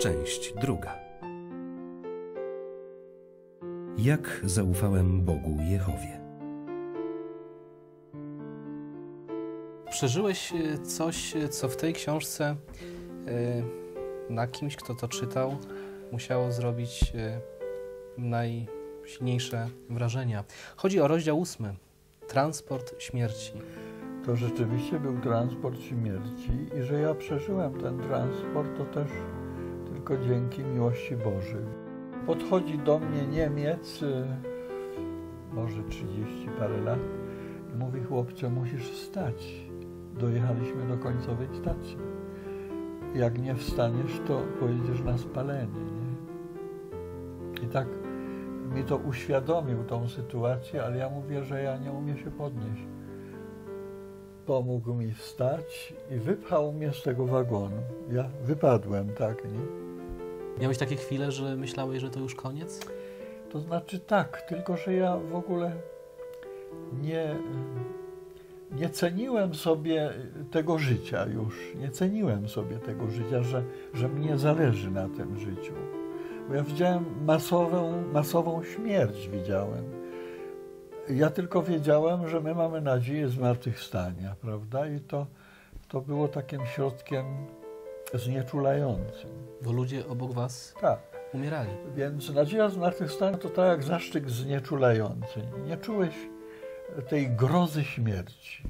Część druga. Jak zaufałem Bogu Jehowie? Przeżyłeś e, coś, e, co w tej książce e, na kimś, kto to czytał, musiało zrobić najsilniejsze wrażenia. Chodzi o rozdział ósmy. Transport śmierci. To rzeczywiście był transport śmierci i że ja przeżyłem ten transport, to też tylko dzięki miłości Bożej. Podchodzi do mnie Niemiec, y, może 30 parę lat, i mówi: Chłopcze, musisz wstać. Dojechaliśmy do końcowej stacji. Jak nie wstaniesz, to pojedziesz na spalenie. Nie? I tak mi to uświadomił tą sytuację, ale ja mówię, że ja nie umiem się podnieść. Pomógł mi wstać i wypchał mnie z tego wagonu. Ja wypadłem, tak, nie? Miałeś takie chwile, że myślałeś, że to już koniec? To znaczy tak, tylko że ja w ogóle nie, nie ceniłem sobie tego życia już. Nie ceniłem sobie tego życia, że, że mnie zależy na tym życiu. Bo ja widziałem masową, masową śmierć, widziałem. Ja tylko wiedziałem, że my mamy nadzieję zmartwychwstania, prawda? I to, to było takim środkiem znieczulającym. Bo ludzie obok was Tak. umierali. Więc nadzieja zmartwychwstania to tak jak zaszczyt znieczulający. Nie czułeś tej grozy śmierci.